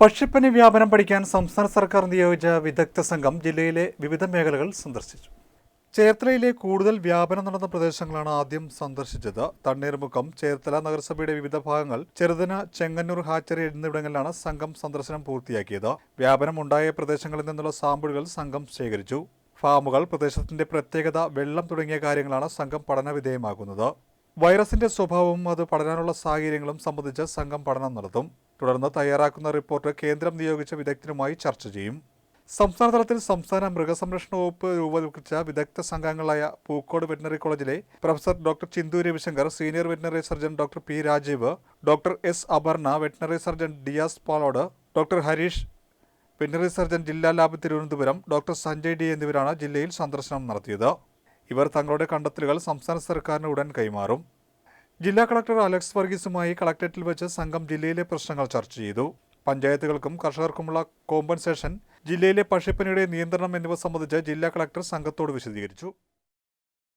പക്ഷിപ്പനി വ്യാപനം പഠിക്കാൻ സംസ്ഥാന സർക്കാർ നിയോഗിച്ച വിദഗ്ധ സംഘം ജില്ലയിലെ വിവിധ മേഖലകൾ സന്ദർശിച്ചു. ചേർത്തലയിലെ കൂടുതൽ വ്യാപനം നടന്ന പ്രദേശങ്ങളാണ് ആദ്യം സന്ദർശിച്ചത്. തണ്ണീർമുഖം ചേർത്തല നഗരസഭയുടെ വിവിധ ഭാഗങ്ങൾ ചെറുതന ചെങ്ങന്നൂർ ഹാച്ചറി എന്നിവിടങ്ങളിലാണ് സംഘം സന്ദർശനം പൂർത്തിയാക്കിയത്. വ്യാപനം ഉണ്ടായ പ്രദേശങ്ങളിൽ നിന്നുള്ള സാമ്പിളുകൾ സംഘം ശേഖരിച്ചു. ഫാമുകൾ പ്രദേശത്തിന്റെ പ്രത്യേകത വെള്ളം തുടങ്ങിയ കാര്യങ്ങളാണ് സംഘം പഠനവിധേയമാകുന്നത് വൈറസിന്റെ സ്വഭാവവും അത് പഠനാനുള്ള സാഹചര്യങ്ങളും സംബന്ധിച്ച് സംഘം പഠനം നടത്തും. തുടർന്ന് തയ്യാറാക്കുന്ന റിപ്പോർട്ട് കേന്ദ്രം നിയോഗിച്ച വിദഗ്ധരുമായി ചർച്ച ചെയ്യും. സംസ്ഥാനതലത്തിൽ സംസ്ഥാന മൃഗസംരക്ഷണ വകുപ്പ് രൂപവൽക്കരിച്ച വിദഗ്ധ സംഘങ്ങളായ പൂക്കോട് വെറ്റിനറി കോളേജിലെ professor doctor Chinthu Ravishankar senior veterinary surgeon doctor P Rajeev doctor S Aparna veterinary surgeon Diaz Palode doctor Harish veterinary surgeon ജില്ലാ lab Thiruvananthapuram doctor Sanjay D എന്നിവരാണ് ജില്ലയിൽ സന്ദർശനം നടത്തിയത്. ഇവർ തങ്ങളുടെ കണ്ടെത്തലുകൾ സംസ്ഥാന സർക്കാരിന് ഉടൻ കൈമാറും. ജില്ലാ കളക്ടർ അലക്സ് വർഗീസുമായി കളക്ടറേറ്റിൽ വെച്ച് സംഘം ജില്ലയിലെ പ്രശ്നങ്ങൾ ചർച്ച ചെയ്തു. പഞ്ചായത്തുകൾക്കും കർഷകർക്കുമുള്ള കോമ്പൻസേഷൻ ജില്ലയിലെ പക്ഷിപ്പനിയുടെ നിയന്ത്രണം എന്നിവ സംബന്ധിച്ച് ജില്ലാ കളക്ടർ സംഘത്തോട് വിശദീകരിച്ചു.